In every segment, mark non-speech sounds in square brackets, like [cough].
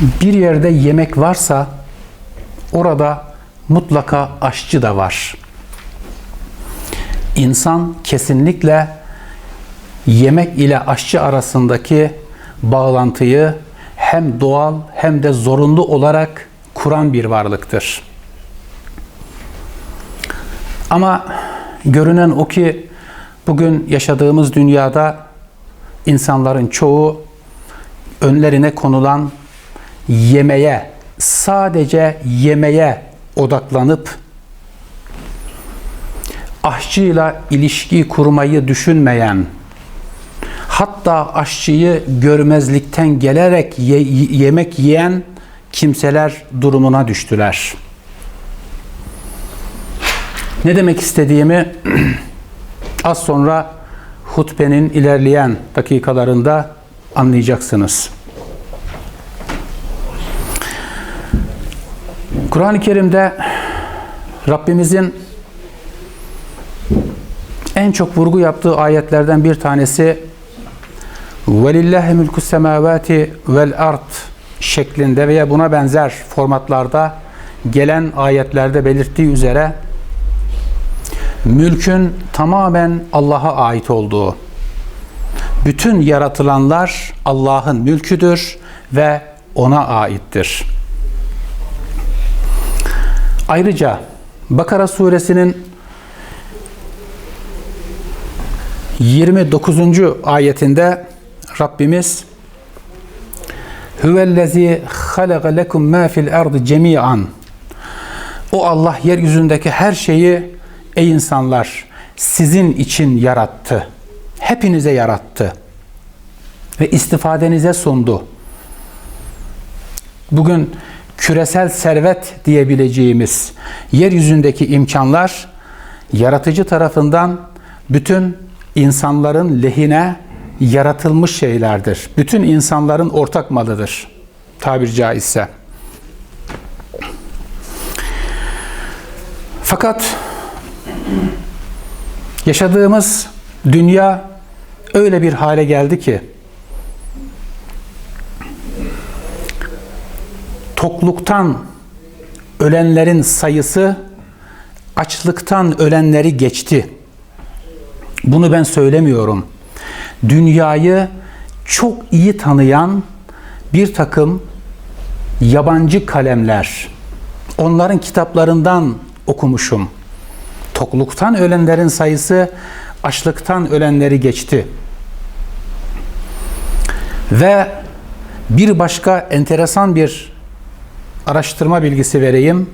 Bir yerde yemek varsa orada mutlaka aşçı da var. İnsan kesinlikle yemek ile aşçı arasındaki bağlantıyı hem doğal hem de zorunlu olarak kuran bir varlıktır. Ama görünen o ki bugün yaşadığımız dünyada insanların çoğu önlerine konulan yemeye, sadece yemeye odaklanıp aşçıyla ilişki kurmayı düşünmeyen, hatta aşçıyı görmezlikten gelerek ye- yemek yiyen kimseler durumuna düştüler. Ne demek istediğimi [clears throat] az sonra hutbenin ilerleyen dakikalarında anlayacaksınız. Kur'an-ı Kerim'de Rabbimizin en çok vurgu yaptığı ayetlerden bir tanesi وَلِلَّهِ مُلْكُ السَّمَاوَاتِ وَالْاَرْضِ şeklinde veya buna benzer formatlarda gelen ayetlerde belirttiği üzere mülkün tamamen Allah'a ait olduğu, bütün yaratılanlar Allah'ın mülküdür ve ona aittir. Ayrıca Bakara suresinin 29. ayetinde Rabbimiz Huvellezî halaka lekum mâ fil ardı cemi'an O Allah yeryüzündeki her şeyi ey insanlar sizin için yarattı. Hepinize yarattı. Ve istifadenize sundu. Bugün küresel servet diyebileceğimiz yeryüzündeki imkanlar yaratıcı tarafından bütün insanların lehine yaratılmış şeylerdir. Bütün insanların ortak malıdır. Tabir caizse. Fakat yaşadığımız dünya öyle bir hale geldi ki tokluktan ölenlerin sayısı açlıktan ölenleri geçti. Bunu ben söylemiyorum. Dünyayı çok iyi tanıyan bir takım yabancı kalemler, onların kitaplarından okumuşum. Tokluktan ölenlerin sayısı açlıktan ölenleri geçti. Ve bir başka enteresan bir araştırma bilgisi vereyim.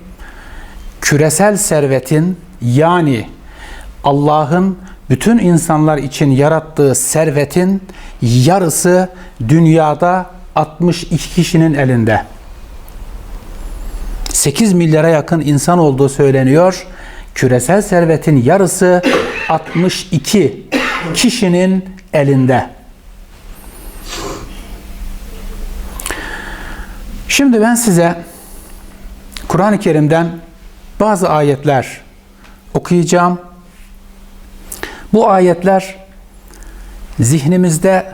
Küresel servetin yani Allah'ın bütün insanlar için yarattığı servetin yarısı dünyada 62 kişinin elinde. 8 milyara yakın insan olduğu söyleniyor. Küresel servetin yarısı 62 kişinin elinde. Şimdi ben size Kur'an-ı Kerim'den bazı ayetler okuyacağım. Bu ayetler zihnimizde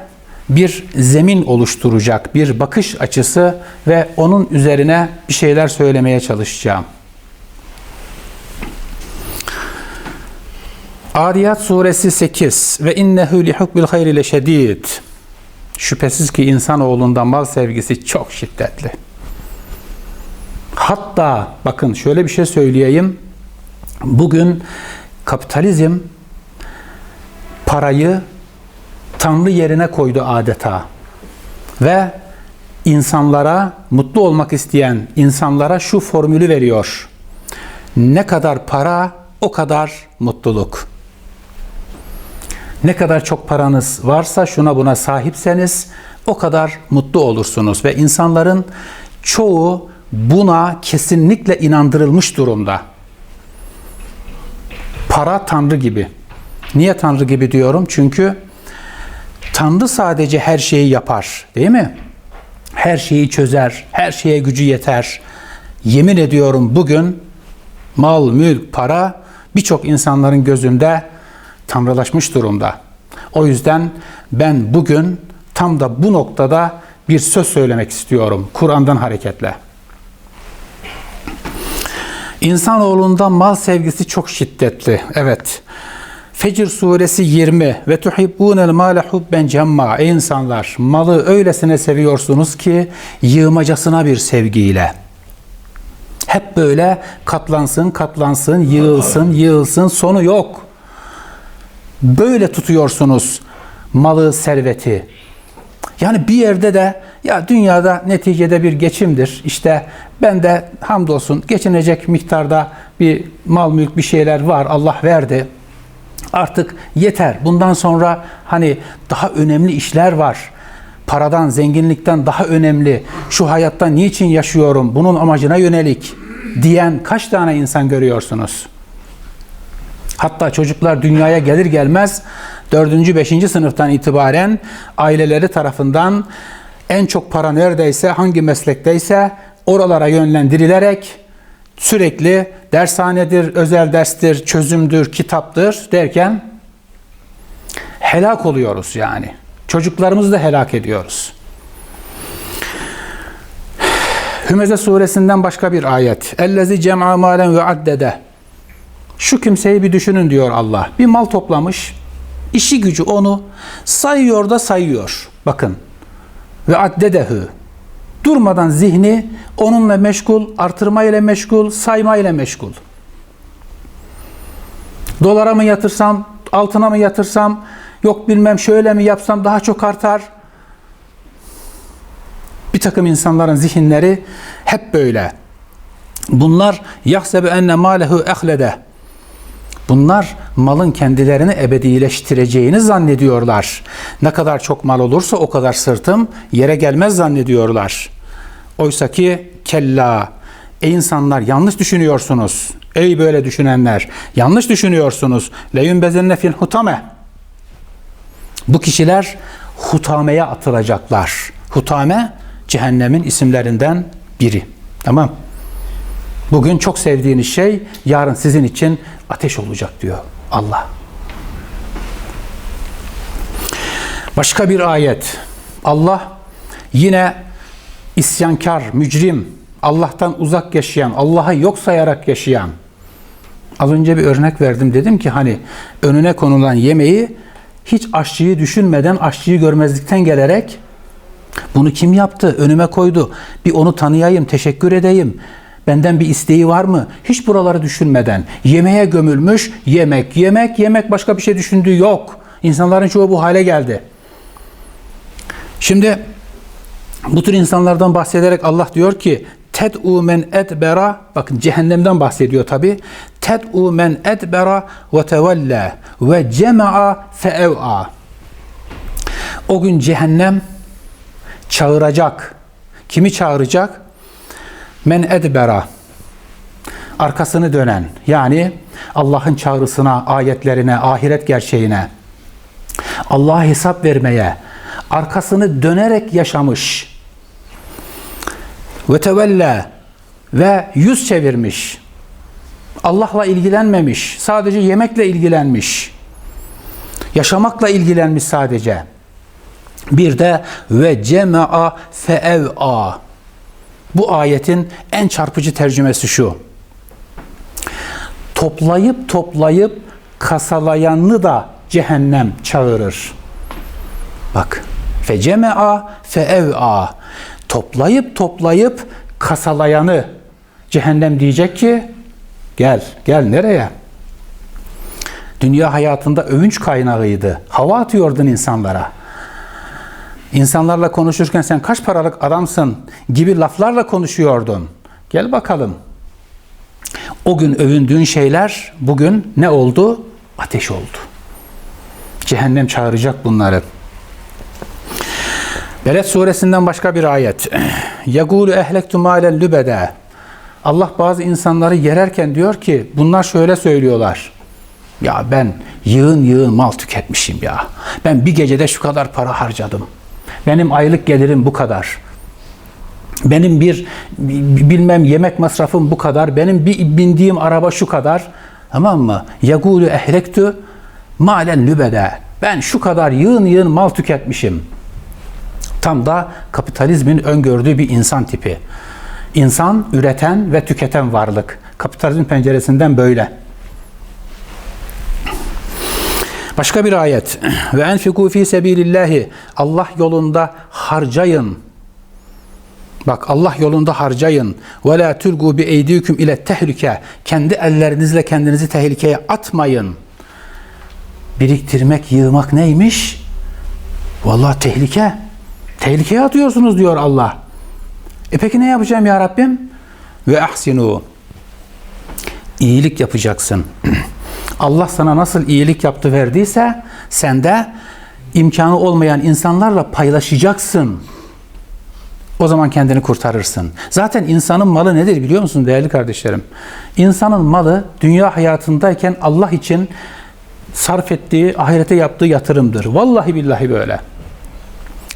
bir zemin oluşturacak, bir bakış açısı ve onun üzerine bir şeyler söylemeye çalışacağım. Adiyat suresi 8 ve innehu li hukbil hayri leşedid. Şüphesiz ki insanoğlunda mal sevgisi çok şiddetli. Hatta bakın şöyle bir şey söyleyeyim. Bugün kapitalizm parayı Tanrı yerine koydu adeta. Ve insanlara, mutlu olmak isteyen insanlara şu formülü veriyor. Ne kadar para, o kadar mutluluk. Ne kadar çok paranız varsa, şuna buna sahipseniz o kadar mutlu olursunuz. Ve insanların çoğu buna kesinlikle inandırılmış durumda. Para Tanrı gibi. Niye Tanrı gibi diyorum? Çünkü Tanrı sadece her şeyi yapar, değil mi? Her şeyi çözer, her şeye gücü yeter. Yemin ediyorum bugün mal, mülk, para birçok insanların gözünde tanrılaşmış durumda. O yüzden ben bugün tam da bu noktada bir söz söylemek istiyorum Kur'an'dan hareketle. İnsanoğlunda mal sevgisi çok şiddetli. Evet. Fecr suresi 20 ve tuhibbunel male hubben cemma. Ey insanlar malı öylesine seviyorsunuz ki yığmacasına bir sevgiyle. Hep böyle katlansın, katlansın, yığılsın, yığılsın, sonu yok. Böyle tutuyorsunuz malı, serveti. Yani bir yerde de ya dünyada neticede bir geçimdir. İşte ben de hamdolsun geçinecek miktarda bir mal mülk bir şeyler var. Allah verdi. Artık yeter. Bundan sonra hani daha önemli işler var. Paradan, zenginlikten daha önemli. Şu hayatta niçin yaşıyorum? Bunun amacına yönelik diyen kaç tane insan görüyorsunuz? Hatta çocuklar dünyaya gelir gelmez 4. 5. sınıftan itibaren aileleri tarafından en çok para neredeyse, hangi meslekteyse oralara yönlendirilerek sürekli dershanedir, özel derstir, çözümdür, kitaptır derken helak oluyoruz yani. Çocuklarımızı da helak ediyoruz. Hümeze suresinden başka bir ayet. Ellezi cem'a malen ve addede. Şu kimseyi bir düşünün diyor Allah. Bir mal toplamış. İşi gücü onu sayıyor da sayıyor. Bakın. Ve addedehu. Durmadan zihni onunla meşgul, artırma ile meşgul, sayma ile meşgul. Dolara mı yatırsam, altına mı yatırsam, yok bilmem şöyle mi yapsam daha çok artar. Bir takım insanların zihinleri hep böyle. Bunlar yahsebe enne malehu ehlede. Bunlar malın kendilerini ebedileştireceğini zannediyorlar. Ne kadar çok mal olursa o kadar sırtım yere gelmez zannediyorlar. Oysa ki kella. Ey insanlar yanlış düşünüyorsunuz. Ey böyle düşünenler yanlış düşünüyorsunuz. Leyun bezenne fil hutame. Bu kişiler hutameye atılacaklar. Hutame cehennemin isimlerinden biri. Tamam. Bugün çok sevdiğiniz şey yarın sizin için ateş olacak diyor Allah. Başka bir ayet. Allah yine isyankar, mücrim, Allah'tan uzak yaşayan, Allah'ı yok sayarak yaşayan. Az önce bir örnek verdim. Dedim ki hani önüne konulan yemeği hiç aşçıyı düşünmeden, aşçıyı görmezlikten gelerek bunu kim yaptı? Önüme koydu. Bir onu tanıyayım, teşekkür edeyim. Benden bir isteği var mı? Hiç buraları düşünmeden yemeğe gömülmüş, yemek, yemek, yemek başka bir şey düşündüğü yok. İnsanların çoğu bu hale geldi. Şimdi bu tür insanlardan bahsederek Allah diyor ki ted'u men edbera bakın cehennemden bahsediyor tabi. Ted'u men edbera ve tevella ve cema'a feev'a. O gün cehennem çağıracak. Kimi çağıracak? Men edbera arkasını dönen yani Allah'ın çağrısına, ayetlerine, ahiret gerçeğine, Allah'a hesap vermeye arkasını dönerek yaşamış ve tevella ve yüz çevirmiş. Allah'la ilgilenmemiş. Sadece yemekle ilgilenmiş. Yaşamakla ilgilenmiş sadece. Bir de ve cema'a feev'a. Bu ayetin en çarpıcı tercümesi şu. Toplayıp toplayıp kasalayanını da cehennem çağırır. Bak. Feceme'a feev'a. Toplayıp toplayıp kasalayanı cehennem diyecek ki gel gel nereye? Dünya hayatında övünç kaynağıydı. Hava atıyordun insanlara. İnsanlarla konuşurken sen kaç paralık adamsın gibi laflarla konuşuyordun. Gel bakalım. O gün övündüğün şeyler bugün ne oldu? Ateş oldu. Cehennem çağıracak bunları. Beled suresinden başka bir ayet. Yagulu ehlektu malen lübede. Allah bazı insanları yererken diyor ki bunlar şöyle söylüyorlar. Ya ben yığın yığın mal tüketmişim ya. Ben bir gecede şu kadar para harcadım. Benim aylık gelirim bu kadar. Benim bir bilmem yemek masrafım bu kadar. Benim bir bindiğim araba şu kadar. Tamam mı? Yagulu ehlektu malen lübede. Ben şu kadar yığın yığın mal tüketmişim. Tam da kapitalizmin öngördüğü bir insan tipi. İnsan üreten ve tüketen varlık. Kapitalizm penceresinden böyle. Başka bir ayet. Ve enfiku fi sebilillahi. Allah yolunda harcayın. Bak Allah yolunda harcayın. Ve la tulgu bi eydikum ile tehlike. Kendi ellerinizle kendinizi tehlikeye atmayın. Biriktirmek, yığmak neymiş? Vallahi tehlike. Tehlikeye atıyorsunuz diyor Allah. E peki ne yapacağım ya Rabbim? Ve ahsinu. İyilik yapacaksın. [clears throat] Allah sana nasıl iyilik yaptı verdiyse sen de imkanı olmayan insanlarla paylaşacaksın. O zaman kendini kurtarırsın. Zaten insanın malı nedir biliyor musun değerli kardeşlerim? İnsanın malı dünya hayatındayken Allah için sarf ettiği, ahirete yaptığı yatırımdır. Vallahi billahi böyle.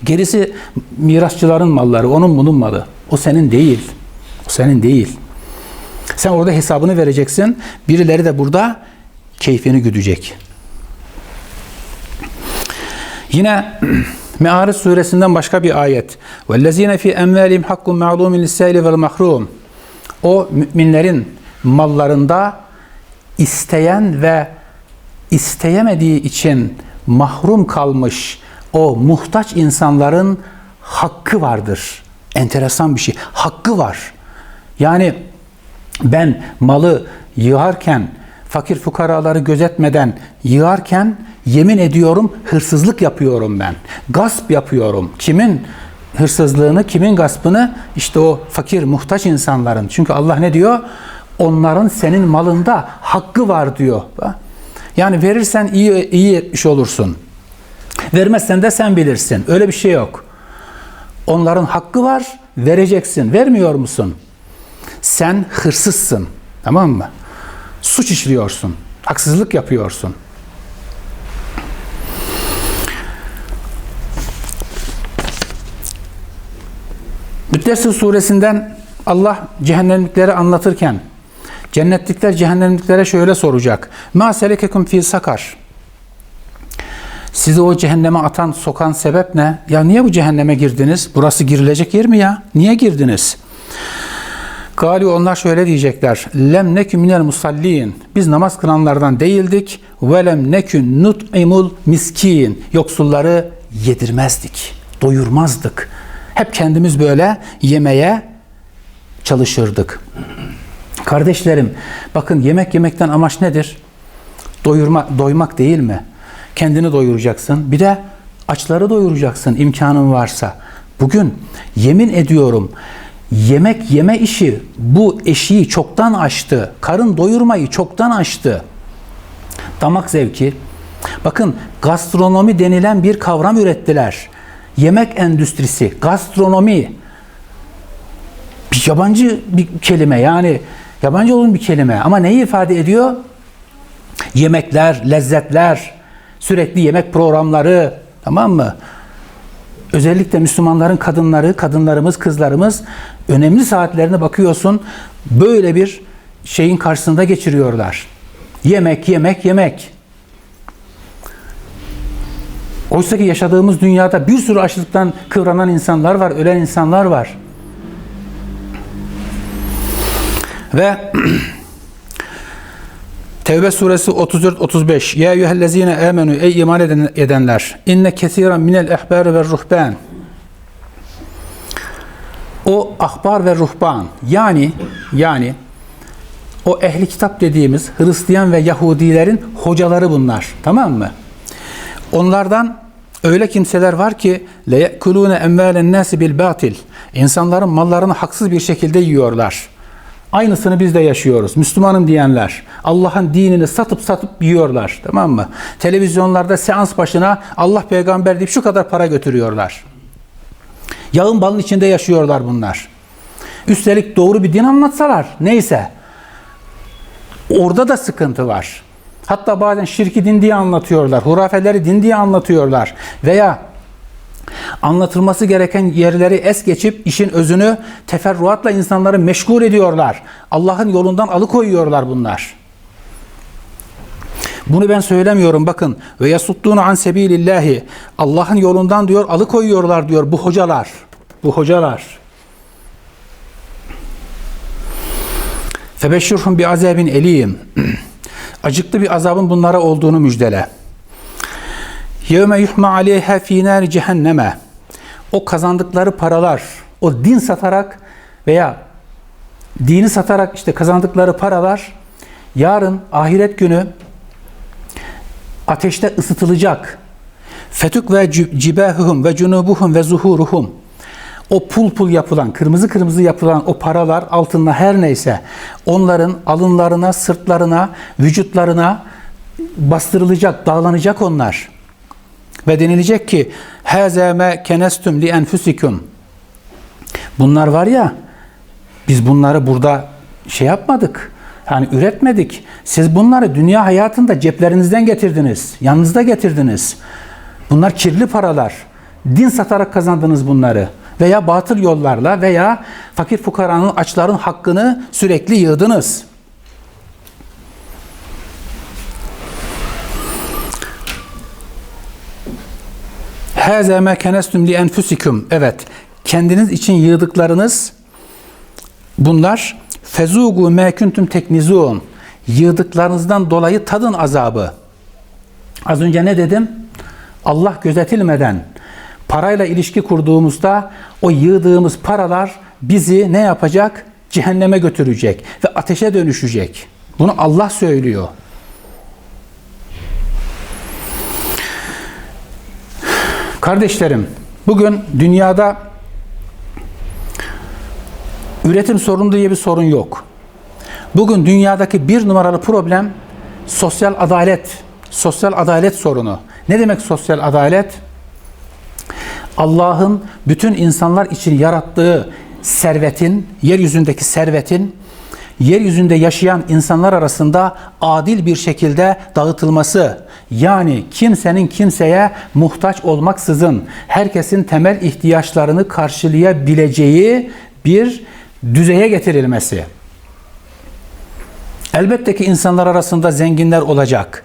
Gerisi mirasçıların malları, onun bunun malı. O senin değil. O senin değil. Sen orada hesabını vereceksin. Birileri de burada keyfini güdecek. Yine [clears throat] Me'arif suresinden başka bir ayet. وَالَّذ۪ينَ فِي اَمْوَالِهِمْ حَقٌّ مَعْلُومٍ لِلسَّائِلِ وَالْمَحْرُومِ O müminlerin mallarında isteyen ve isteyemediği için mahrum kalmış o muhtaç insanların hakkı vardır. Enteresan bir şey. Hakkı var. Yani ben malı yığarken, fakir fukaraları gözetmeden yığarken yemin ediyorum hırsızlık yapıyorum ben. Gasp yapıyorum. Kimin hırsızlığını, kimin gaspını? İşte o fakir, muhtaç insanların. Çünkü Allah ne diyor? Onların senin malında hakkı var diyor. Yani verirsen iyi iyi etmiş olursun. Vermezsen de sen bilirsin. Öyle bir şey yok. Onların hakkı var, vereceksin. Vermiyor musun? Sen hırsızsın. Tamam mı? Suç işliyorsun. Haksızlık yapıyorsun. Müddessir suresinden Allah cehennemlikleri anlatırken cennetlikler cehennemliklere şöyle soracak. Ma selekekum fi sakar. Sizi o cehenneme atan, sokan sebep ne? Ya niye bu cehenneme girdiniz? Burası girilecek yer mi ya? Niye girdiniz? Gali onlar şöyle diyecekler. Lem nekü minel musallin. Biz namaz kılanlardan değildik. Ve lem nekü nut'imul miskin. Yoksulları yedirmezdik. Doyurmazdık. Hep kendimiz böyle yemeye çalışırdık. Kardeşlerim, bakın yemek yemekten amaç nedir? Doyurma, doymak değil mi? Kendini doyuracaksın. Bir de açları doyuracaksın imkanın varsa. Bugün yemin ediyorum yemek yeme işi bu eşiği çoktan aştı. Karın doyurmayı çoktan aştı. Damak zevki. Bakın gastronomi denilen bir kavram ürettiler. Yemek endüstrisi, gastronomi. Bir yabancı bir kelime yani yabancı olun bir kelime ama neyi ifade ediyor? Yemekler, lezzetler, sürekli yemek programları tamam mı? Özellikle Müslümanların kadınları, kadınlarımız, kızlarımız önemli saatlerine bakıyorsun böyle bir şeyin karşısında geçiriyorlar. Yemek, yemek, yemek. Oysa ki yaşadığımız dünyada bir sürü açlıktan kıvranan insanlar var, ölen insanlar var. Ve [clears throat] Tevbe suresi 34-35 Ya eyyühellezine amenu ey iman edenler inne kesiren minel ehbari ve ruhban o ahbar ve ruhban yani yani o ehli kitap dediğimiz Hristiyan ve Yahudilerin hocaları bunlar. Tamam mı? Onlardan öyle kimseler var ki le yekulune emvalen nasi bil batil. İnsanların mallarını haksız bir şekilde yiyorlar. Aynısını biz de yaşıyoruz. Müslümanım diyenler Allah'ın dinini satıp satıp yiyorlar. Tamam mı? Televizyonlarda seans başına Allah peygamber deyip şu kadar para götürüyorlar. Yağın balın içinde yaşıyorlar bunlar. Üstelik doğru bir din anlatsalar neyse. Orada da sıkıntı var. Hatta bazen şirki din diye anlatıyorlar. Hurafeleri din diye anlatıyorlar. Veya anlatılması gereken yerleri es geçip işin özünü teferruatla insanları meşgul ediyorlar. Allah'ın yolundan alıkoyuyorlar bunlar. Bunu ben söylemiyorum bakın. Ve yasuttunu an sebilillahi. Allah'ın yolundan diyor alıkoyuyorlar diyor bu hocalar. Bu hocalar. Febeşşirhum bi azabin eliyim. [clears throat] Acıklı bir azabın bunlara olduğunu müjdele. Yevme yuhma aleyha fî nâri cehenneme. O kazandıkları paralar, o din satarak veya dini satarak işte kazandıkları paralar yarın ahiret günü ateşte ısıtılacak. Fetük ve cibahuhum ve cunubuhum ve zuhuruhum. O pul pul yapılan, kırmızı kırmızı yapılan o paralar altında her neyse onların alınlarına, sırtlarına, vücutlarına bastırılacak, dağlanacak onlar. Ve denilecek ki haza ma kenestum li enfusikum. Bunlar var ya biz bunları burada şey yapmadık. Yani üretmedik. Siz bunları dünya hayatında ceplerinizden getirdiniz. Yanınızda getirdiniz. Bunlar kirli paralar. Din satarak kazandınız bunları. Veya batıl yollarla veya fakir fukaranın açların hakkını sürekli yığdınız. Hâzâ mâ kenestum li enfusikum. Evet, kendiniz için yığdıklarınız bunlar fezugu mâ kuntum teknizûn. Yığdıklarınızdan dolayı tadın azabı. Az önce ne dedim? Allah gözetilmeden parayla ilişki kurduğumuzda o yığdığımız paralar bizi ne yapacak? Cehenneme götürecek ve ateşe dönüşecek. Bunu Allah söylüyor. Kardeşlerim, bugün dünyada üretim sorunu diye bir sorun yok. Bugün dünyadaki bir numaralı problem sosyal adalet, sosyal adalet sorunu. Ne demek sosyal adalet? Allah'ın bütün insanlar için yarattığı servetin, yeryüzündeki servetin yeryüzünde yaşayan insanlar arasında adil bir şekilde dağıtılması. Yani kimsenin kimseye muhtaç olmaksızın herkesin temel ihtiyaçlarını karşılayabileceği bir düzeye getirilmesi. Elbette ki insanlar arasında zenginler olacak.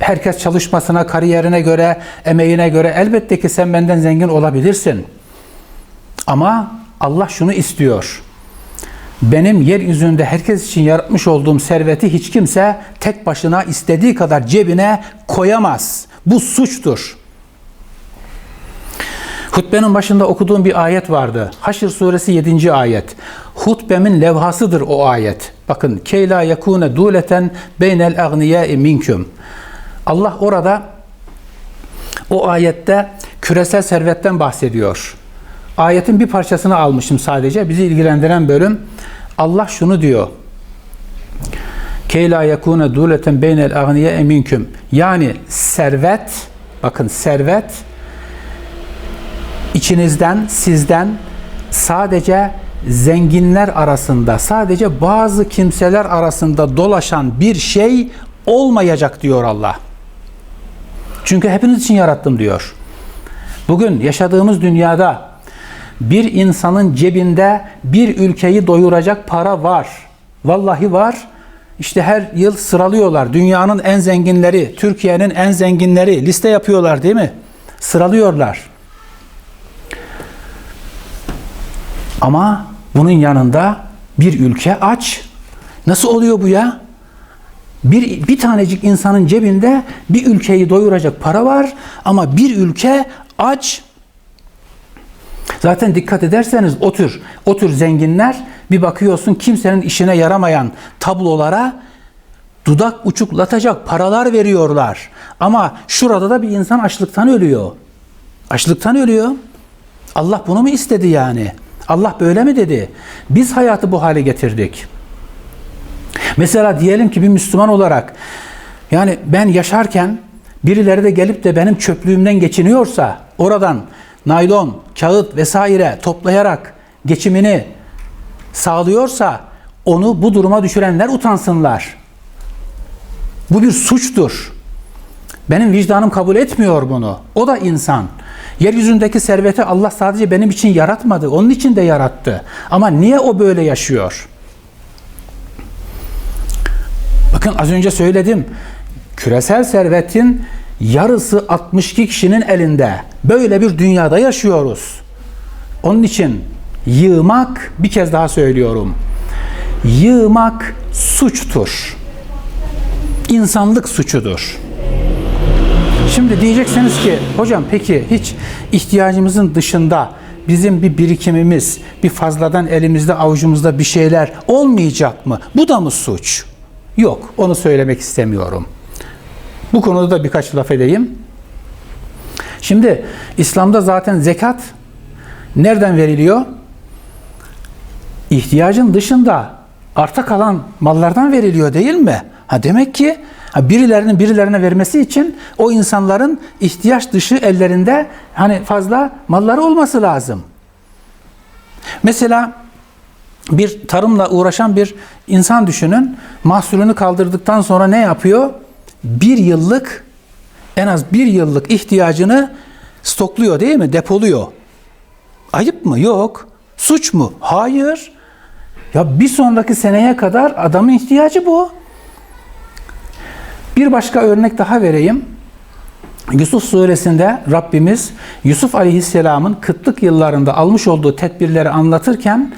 Herkes çalışmasına, kariyerine göre, emeğine göre elbette ki sen benden zengin olabilirsin. Ama Allah şunu istiyor. Benim yeryüzünde herkes için yaratmış olduğum serveti hiç kimse tek başına istediği kadar cebine koyamaz. Bu suçtur. Hutbenin başında okuduğum bir ayet vardı. Haşr suresi 7. ayet. Hutbemin levhasıdır o ayet. Bakın keyla yakune duleten beynel agniyai minküm. Allah orada o ayette küresel servetten bahsediyor. Ayetin bir parçasını almışım sadece. Bizi ilgilendiren bölüm. Allah şunu diyor. Keyla yakune duleten beynel agniye eminküm. Yani servet, bakın servet içinizden, sizden sadece zenginler arasında, sadece bazı kimseler arasında dolaşan bir şey olmayacak diyor Allah. Çünkü hepiniz için yarattım diyor. Bugün yaşadığımız dünyada bir insanın cebinde bir ülkeyi doyuracak para var. Vallahi var. İşte her yıl sıralıyorlar. Dünyanın en zenginleri, Türkiye'nin en zenginleri liste yapıyorlar değil mi? Sıralıyorlar. Ama bunun yanında bir ülke aç. Nasıl oluyor bu ya? Bir, bir tanecik insanın cebinde bir ülkeyi doyuracak para var ama bir ülke aç. Zaten dikkat ederseniz o tür, o tür zenginler bir bakıyorsun kimsenin işine yaramayan tablolara dudak uçuklatacak paralar veriyorlar. Ama şurada da bir insan açlıktan ölüyor. Açlıktan ölüyor. Allah bunu mu istedi yani? Allah böyle mi dedi? Biz hayatı bu hale getirdik. Mesela diyelim ki bir Müslüman olarak yani ben yaşarken birileri de gelip de benim çöplüğümden geçiniyorsa oradan naylon, kağıt vesaire toplayarak geçimini sağlıyorsa onu bu duruma düşürenler utansınlar. Bu bir suçtur. Benim vicdanım kabul etmiyor bunu. O da insan. Yeryüzündeki serveti Allah sadece benim için yaratmadı. Onun için de yarattı. Ama niye o böyle yaşıyor? Bakın az önce söyledim. Küresel servetin yarısı 62 kişinin elinde. Böyle bir dünyada yaşıyoruz. Onun için yığmak bir kez daha söylüyorum. Yığmak suçtur. İnsanlık suçudur. Şimdi diyeceksiniz ki hocam peki hiç ihtiyacımızın dışında bizim bir birikimimiz, bir fazladan elimizde avucumuzda bir şeyler olmayacak mı? Bu da mı suç? Yok, onu söylemek istemiyorum. Bu konuda da birkaç laf edeyim. Şimdi İslam'da zaten zekat nereden veriliyor? İhtiyacın dışında arta kalan mallardan veriliyor değil mi? Ha demek ki birilerinin birilerine vermesi için o insanların ihtiyaç dışı ellerinde hani fazla malları olması lazım. Mesela bir tarımla uğraşan bir insan düşünün. Mahsulünü kaldırdıktan sonra ne yapıyor? Bir yıllık en az bir yıllık ihtiyacını stokluyor değil mi? Depoluyor. Ayıp mı? Yok. Suç mu? Hayır. Ya bir sonraki seneye kadar adamın ihtiyacı bu. Bir başka örnek daha vereyim. Yusuf suresinde Rabbimiz Yusuf aleyhisselamın kıtlık yıllarında almış olduğu tedbirleri anlatırken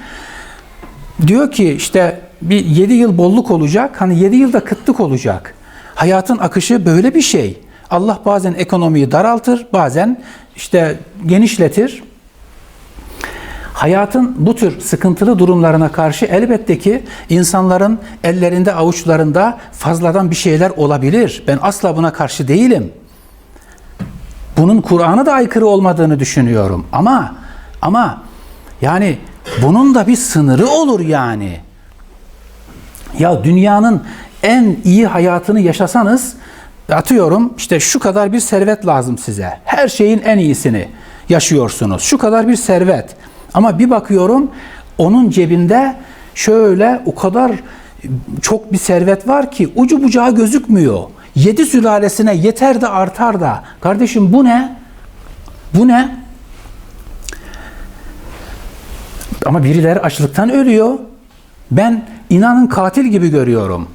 diyor ki işte bir 7 yıl bolluk olacak. Hani 7 yılda kıtlık olacak. Hayatın akışı böyle bir şey. Allah bazen ekonomiyi daraltır, bazen işte genişletir. Hayatın bu tür sıkıntılı durumlarına karşı elbette ki insanların ellerinde avuçlarında fazladan bir şeyler olabilir. Ben asla buna karşı değilim. Bunun Kur'an'a da aykırı olmadığını düşünüyorum. Ama ama yani bunun da bir sınırı olur yani. Ya dünyanın en iyi hayatını yaşasanız atıyorum işte şu kadar bir servet lazım size. Her şeyin en iyisini yaşıyorsunuz. Şu kadar bir servet. Ama bir bakıyorum onun cebinde şöyle o kadar çok bir servet var ki ucu bucağı gözükmüyor. Yedi sülalesine yeter de artar da. Kardeşim bu ne? Bu ne? Ama birileri açlıktan ölüyor. Ben inanın katil gibi görüyorum.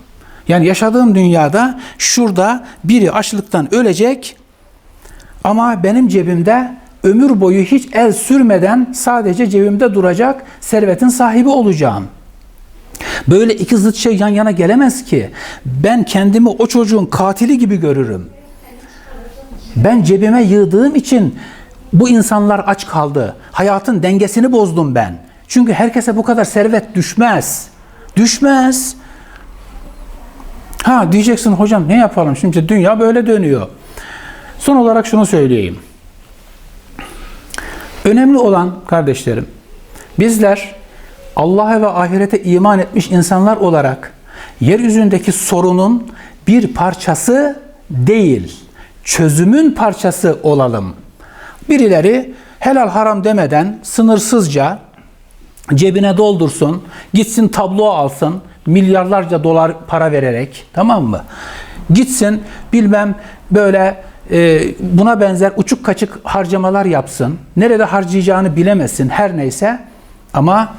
Yani yaşadığım dünyada şurada biri açlıktan ölecek ama benim cebimde ömür boyu hiç el sürmeden sadece cebimde duracak servetin sahibi olacağım. Böyle iki zıt şey yan yana gelemez ki. Ben kendimi o çocuğun katili gibi görürüm. Ben cebime yığdığım için bu insanlar aç kaldı. Hayatın dengesini bozdum ben. Çünkü herkese bu kadar servet düşmez. Düşmez. Ha diyeceksin hocam ne yapalım şimdi dünya böyle dönüyor. Son olarak şunu söyleyeyim. Önemli olan kardeşlerim, bizler Allah'a ve ahirete iman etmiş insanlar olarak yeryüzündeki sorunun bir parçası değil, çözümün parçası olalım. Birileri helal haram demeden sınırsızca cebine doldursun, gitsin tablo alsın, milyarlarca dolar para vererek, tamam mı? Gitsin bilmem böyle e, buna benzer uçuk kaçık harcamalar yapsın. Nerede harcayacağını bilemesin her neyse. Ama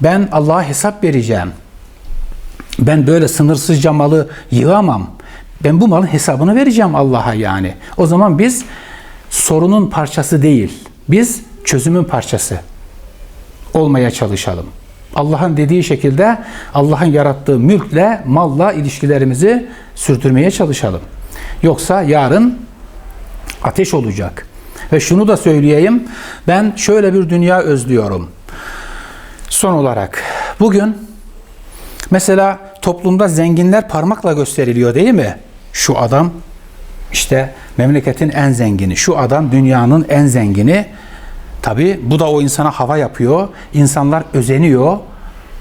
ben Allah'a hesap vereceğim. Ben böyle sınırsızca malı yığamam. Ben bu malın hesabını vereceğim Allah'a yani. O zaman biz sorunun parçası değil. Biz çözümün parçası olmaya çalışalım. Allah'ın dediği şekilde Allah'ın yarattığı mülkle, malla ilişkilerimizi sürdürmeye çalışalım. Yoksa yarın ateş olacak. Ve şunu da söyleyeyim. Ben şöyle bir dünya özlüyorum. Son olarak bugün mesela toplumda zenginler parmakla gösteriliyor değil mi? Şu adam işte memleketin en zengini, şu adam dünyanın en zengini. Tabi bu da o insana hava yapıyor. İnsanlar özeniyor.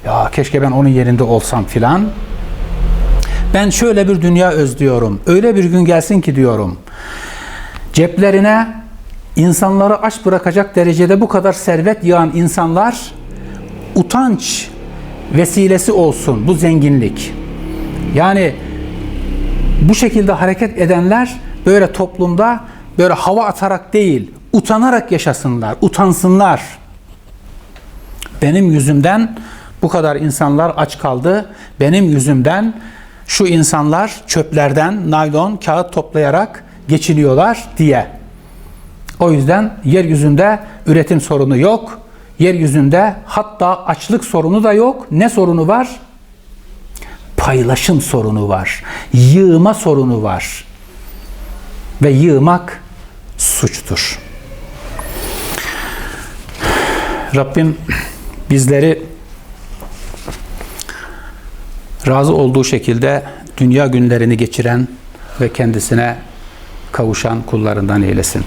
Ya keşke ben onun yerinde olsam filan. Ben şöyle bir dünya özlüyorum. Öyle bir gün gelsin ki diyorum. Ceplerine insanları aç bırakacak derecede bu kadar servet yağan insanlar utanç vesilesi olsun bu zenginlik. Yani bu şekilde hareket edenler böyle toplumda böyle hava atarak değil, utanarak yaşasınlar, utansınlar. Benim yüzümden bu kadar insanlar aç kaldı. Benim yüzümden şu insanlar çöplerden naylon, kağıt toplayarak geçiniyorlar diye. O yüzden yeryüzünde üretim sorunu yok. Yeryüzünde hatta açlık sorunu da yok. Ne sorunu var? Paylaşım sorunu var. Yığma sorunu var. Ve yığmak suçtur. Rabbim bizleri razı olduğu şekilde dünya günlerini geçiren ve kendisine kavuşan kullarından eylesin.